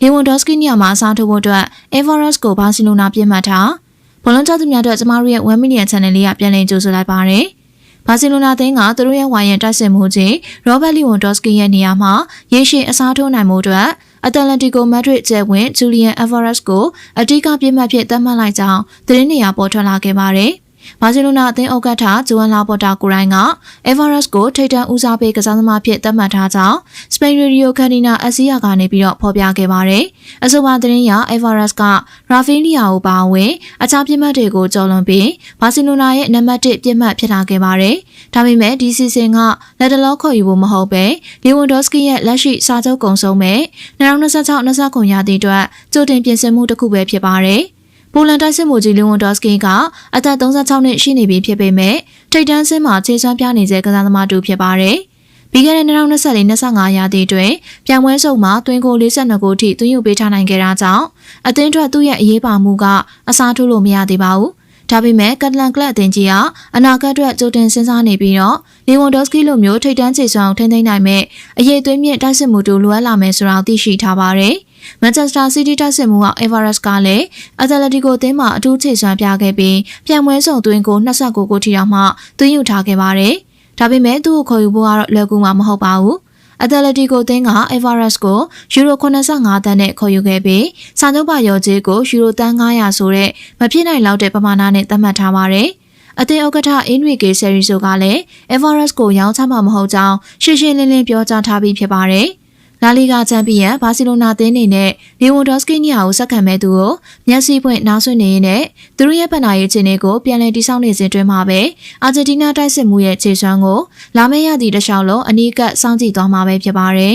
လီဝန်ဒေါစကီနီယာမှာအစားထိုးဖို့အတွက် Everest ကိုဘာစီလိုနာပြစ်မှတ်ထားဘောလုံးကျော်သူများတို့ကျမတို့ရဲ့1 million channel လေးကပြန်လည်ကြိုဆိုလိုက်ပါရစေ။ဘာစီလိုနာအသင်းကသူတို့ရဲ့ဝိုင်းရန်တိုက်စစ်မှုချင်းရောဘတ်လီဝန်ဒေါစကီရဲ့နေရာမှာရေရှည်အစားထိုးနိုင်မှုအတွက်အတလန်တီကိုမက်ဒရစ်ကျဲဝင်ဂျူလီယန်အက်ဗာရက်စ်ကိုအတိကပြစ်မှတ်ဖြစ်သတ်မှတ်လိုက်ကြောင်းသတင်းနေရာပေါ်ထွက်လာခဲ့ပါတယ်။ ဘာစီလိုနာအသင်းဥက္ကဋ္ဌဂျိုအန်လာပေါ်တာကိုရိုင်းက Everest ကိုထိပ်တန်းဦးစားပေးကစားသမားဖြစ်သတ်မှတ်ထားကြောင်းစပိန်ရေဒီယိုကန်ဒီနာအစီယာကနေပြီးတော့ဖော်ပြခဲ့ပါတယ်။အဆိုပါသတင်းအရ Everest ကရာဖီလီယာကိုပါဝင်အခြားပြစ်မှတ်တွေကိုကျော်လွန်ပြီးဘာစီလိုနာရဲ့နံပါတ်1ပြစ်မှတ်ဖြစ်လာခဲ့ပါတယ်။ဒါပေမဲ့ဒီစီစဉ်ကလက်တလောခေါ်ယူဖို့မဟုတ်ပဲလီဝန်ဒေါစကီရဲ့လက်ရှိစာချုပ်ကုံဆုံးမဲ့2026-29ရာသီအတွက်ကြိုတင်ပြင်ဆင်မှုတစ်ခုပဲဖြစ်ပါတယ်။ ပိုလန်တိုက်စစ်မှုကြီးလီဝန်ဒေါစကီကအသက်36နှစ်ရှိနေပြီဖြစ်ပေမဲ့ထိပ်တန်းဆင်းမှာခြေစွမ်းပြနေတဲ့ကစားသမားတူဖြစ်ပါတယ်။ပြီးခဲ့တဲ့2024-25ရာသီတွင်ပြန်ပွဲစုံမှာတွင်ကို42ကိုထိသွင်းယူပေးထားနိုင်ခဲ့တာကြောင့်အသင်းထွက်သူ့ရဲ့အရေးပါမှုကအစားထိုးလို့မရသေးပါဘူး။ဒါပေမဲ့ကက်တလန်ကလပ်အသင်းကြီးကအနာဂတ်အတွက်ကြိုတင်စဉ်းစားနေပြီးတော့လီဝန်ဒေါစကီလိုမျိုးထိပ်တန်းခြေစွမ်းထိန်းသိမ်းနိုင်မဲ့အရေးသွင်းမြင့်တိုက်စစ်မှုတူလိုအပ်လာမယ်ဆိုတာသိရှိထားပါတယ်။ မန်ချက်စတာစီးတီးတိုက်စစ်မှုက Everest ကလည်းအက်တလက်တီကိုအသင်းမှာအထူးခြေစွမ်းပြခဲ့ပြီးပြန်ပွဲဆောင်သွင်းကို29ကိုထိတောင်မှသွင်းယူထားခဲ့ပါတယ်။ဒါပေမဲ့သူ့ကိုခေါ်ယူဖို့ကတော့လွယ်ကူမှာမဟုတ်ပါဘူး။အက်တလက်တီကိုအသင်းက Everest ကိုယူရို85တန်းနဲ့ခေါ်ယူခဲ့ပြီးစာချုပ်ပါရော်ကြီးကိုယူရိုတန်း900ဆိုတဲ့မဖြစ်နိုင်လောက်တဲ့ပမာဏနဲ့သတ်မှတ်ထားပါတယ်။အသင်းဥက္ကဋ္ဌအင်ရီကေဆယ်ရီဆိုကလည်း Everest ကိုရောင်းချမှာမဟုတ်ကြောင်းရှင်းရှင်းလင်းလင်းပြောကြားထားပြီးဖြစ်ပါတယ်။ လာလီဂါချန်ပီယံဘာစီလိုနာအသင်းအနေနဲ့လီဝန်ဒေါစကီနီယာကိုဆက်ခံမဲ့သူကိုမျက်စိပွင့်နားဆွင့်နေရင်းနဲ့သူတို့ရဲ့ပဏာရေးခြင်းတွေကိုပြန်လည်တိစောက်နေစဉ်တွင်မှာပဲအာဂျင်တီးနားတိုက်စစ်မှုရဲ့ခြေစွမ်းကိုလာမယ့်ရသည့်တစ်လျှောက်လုံးအနီးကပ်စောင့်ကြည့်သွားမှာပဲဖြစ်ပါတယ်